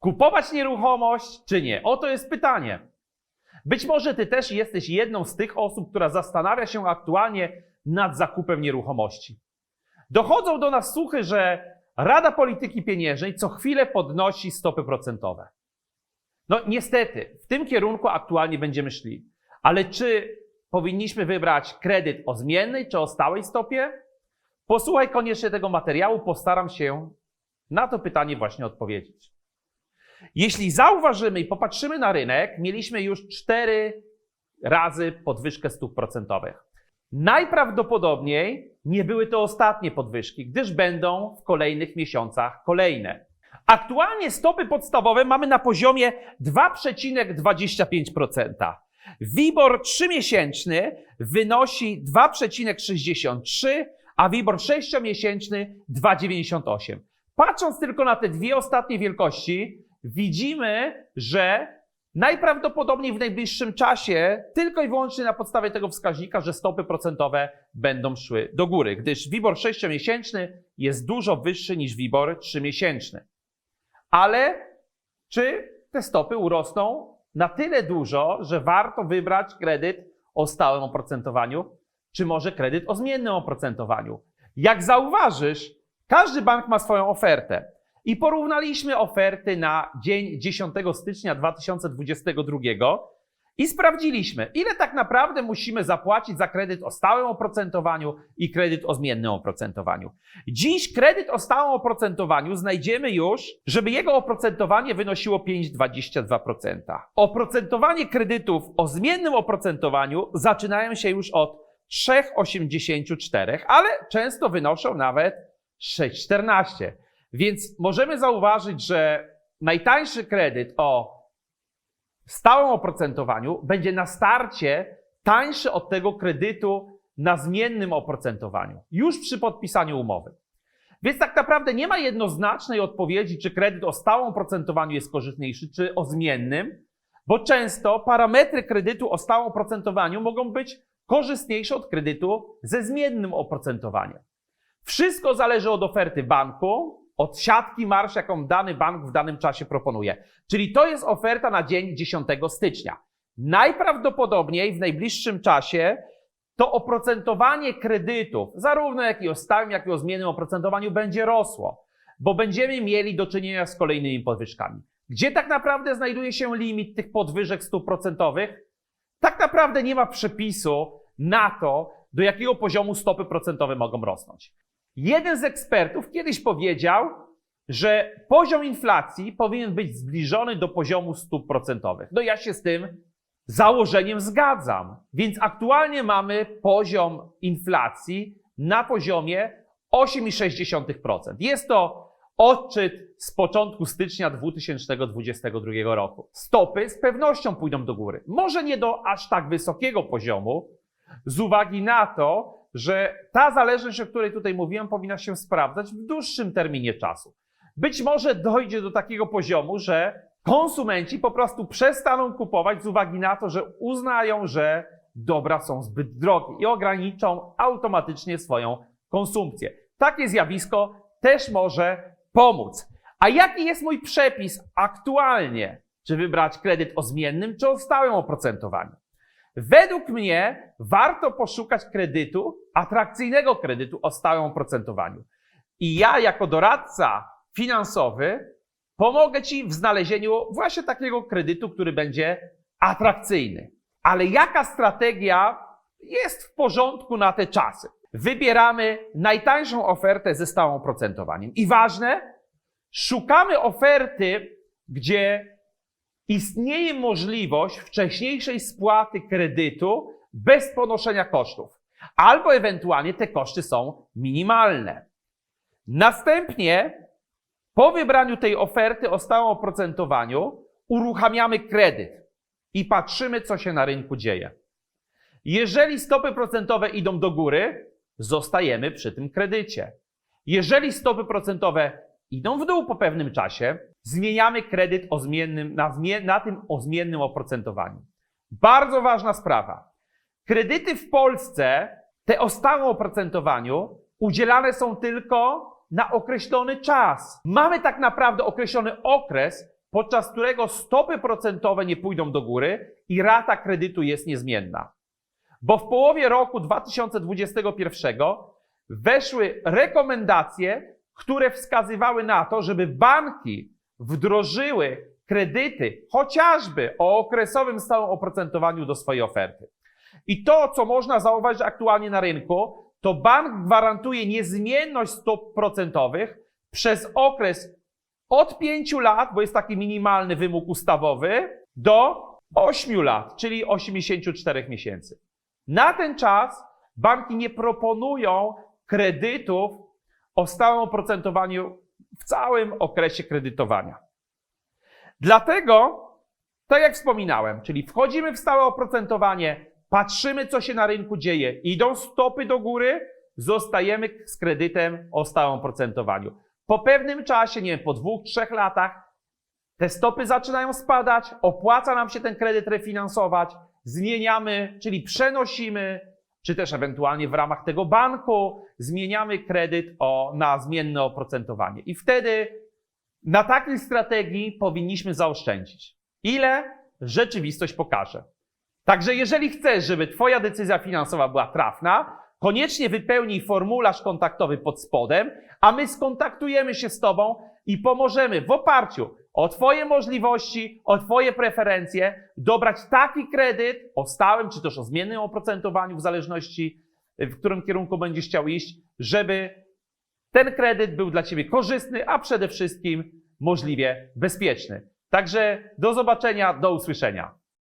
Kupować nieruchomość czy nie? Oto jest pytanie. Być może ty też jesteś jedną z tych osób, która zastanawia się aktualnie nad zakupem nieruchomości. Dochodzą do nas słuchy, że Rada Polityki Pieniężnej co chwilę podnosi stopy procentowe. No niestety, w tym kierunku aktualnie będziemy szli. Ale czy powinniśmy wybrać kredyt o zmiennej czy o stałej stopie? Posłuchaj koniecznie tego materiału, postaram się na to pytanie właśnie odpowiedzieć. Jeśli zauważymy i popatrzymy na rynek, mieliśmy już cztery razy podwyżkę stóp procentowych. Najprawdopodobniej nie były to ostatnie podwyżki, gdyż będą w kolejnych miesiącach kolejne. Aktualnie stopy podstawowe mamy na poziomie 2,25%. WIBOR 3-miesięczny wynosi 2,63, a WIBOR 6-miesięczny 2,98. Patrząc tylko na te dwie ostatnie wielkości, widzimy, że najprawdopodobniej w najbliższym czasie, tylko i wyłącznie na podstawie tego wskaźnika, że stopy procentowe będą szły do góry, gdyż WIBOR 6-miesięczny jest dużo wyższy niż WIBOR 3-miesięczny. Ale czy te stopy urosną na tyle dużo, że warto wybrać kredyt o stałym oprocentowaniu, czy może kredyt o zmiennym oprocentowaniu? Jak zauważysz, każdy bank ma swoją ofertę. I porównaliśmy oferty na dzień 10 stycznia 2022 i sprawdziliśmy, ile tak naprawdę musimy zapłacić za kredyt o stałym oprocentowaniu i kredyt o zmiennym oprocentowaniu. Dziś kredyt o stałym oprocentowaniu znajdziemy już, żeby jego oprocentowanie wynosiło 5,22%. Oprocentowanie kredytów o zmiennym oprocentowaniu zaczynają się już od 3,84, ale często wynoszą nawet 6,14. Więc możemy zauważyć, że najtańszy kredyt o stałym oprocentowaniu będzie na starcie tańszy od tego kredytu na zmiennym oprocentowaniu, już przy podpisaniu umowy. Więc tak naprawdę nie ma jednoznacznej odpowiedzi, czy kredyt o stałym oprocentowaniu jest korzystniejszy, czy o zmiennym, bo często parametry kredytu o stałym oprocentowaniu mogą być korzystniejsze od kredytu ze zmiennym oprocentowaniem. Wszystko zależy od oferty banku, od siatki marsz, jaką dany bank w danym czasie proponuje. Czyli to jest oferta na dzień 10 stycznia. Najprawdopodobniej w najbliższym czasie to oprocentowanie kredytów, zarówno jak i o stałym, jak i o zmiennym oprocentowaniu, będzie rosło, bo będziemy mieli do czynienia z kolejnymi podwyżkami. Gdzie tak naprawdę znajduje się limit tych podwyżek stóp procentowych? Tak naprawdę nie ma przepisu na to, do jakiego poziomu stopy procentowe mogą rosnąć. Jeden z ekspertów kiedyś powiedział, że poziom inflacji powinien być zbliżony do poziomu stóp procentowych. No ja się z tym założeniem zgadzam. Więc aktualnie mamy poziom inflacji na poziomie 8,6%. Jest to odczyt z początku stycznia 2022 roku. Stopy z pewnością pójdą do góry. Może nie do aż tak wysokiego poziomu, z uwagi na to, że ta zależność, o której tutaj mówiłem, powinna się sprawdzać w dłuższym terminie czasu. Być może dojdzie do takiego poziomu, że konsumenci po prostu przestaną kupować z uwagi na to, że uznają, że dobra są zbyt drogie i ograniczą automatycznie swoją konsumpcję. Takie zjawisko też może pomóc. A jaki jest mój przepis aktualnie? Czy wybrać kredyt o zmiennym, czy o stałym oprocentowaniu? Według mnie warto poszukać kredytu, atrakcyjnego kredytu o stałym oprocentowaniu. I ja, jako doradca finansowy, pomogę Ci w znalezieniu właśnie takiego kredytu, który będzie atrakcyjny. Ale jaka strategia jest w porządku na te czasy? Wybieramy najtańszą ofertę ze stałym oprocentowaniem. I ważne, szukamy oferty, gdzie istnieje możliwość wcześniejszej spłaty kredytu bez ponoszenia kosztów, albo ewentualnie te koszty są minimalne. Następnie, po wybraniu tej oferty o stałym oprocentowaniu, uruchamiamy kredyt i patrzymy, co się na rynku dzieje. Jeżeli stopy procentowe idą do góry, zostajemy przy tym kredycie. Jeżeli stopy procentowe idą w dół po pewnym czasie, zmieniamy kredyt o zmiennym, na, zmien, na tym o zmiennym oprocentowaniu. Bardzo ważna sprawa. Kredyty w Polsce, te o stałym oprocentowaniu, udzielane są tylko na określony czas. Mamy tak naprawdę określony okres, podczas którego stopy procentowe nie pójdą do góry i rata kredytu jest niezmienna. Bo w połowie roku 2021 weszły rekomendacje, które wskazywały na to, żeby banki wdrożyły kredyty, chociażby o okresowym stałym oprocentowaniu do swojej oferty. I to, co można zauważyć aktualnie na rynku, to bank gwarantuje niezmienność stóp procentowych przez okres od 5 lat, bo jest taki minimalny wymóg ustawowy, do 8 lat, czyli 84 miesięcy. Na ten czas banki nie proponują kredytów o stałym oprocentowaniu w całym okresie kredytowania. Dlatego, tak jak wspominałem, czyli wchodzimy w stałe oprocentowanie, patrzymy, co się na rynku dzieje, idą stopy do góry, zostajemy z kredytem o stałym oprocentowaniu. Po pewnym czasie, nie wiem, po dwóch, trzech latach, te stopy zaczynają spadać, opłaca nam się ten kredyt refinansować, zmieniamy, czyli przenosimy, czy też ewentualnie w ramach tego banku zmieniamy kredyt o, na zmienne oprocentowanie. I wtedy na takiej strategii powinniśmy zaoszczędzić. Ile rzeczywistość pokaże. Także jeżeli chcesz, żeby Twoja decyzja finansowa była trafna, koniecznie wypełnij formularz kontaktowy pod spodem, a my skontaktujemy się z Tobą i pomożemy w oparciu o Twoje możliwości, o Twoje preferencje dobrać taki kredyt o stałym czy też o zmiennym oprocentowaniu, w zależności w którym kierunku będziesz chciał iść, żeby ten kredyt był dla Ciebie korzystny, a przede wszystkim możliwie bezpieczny. Także do zobaczenia, do usłyszenia.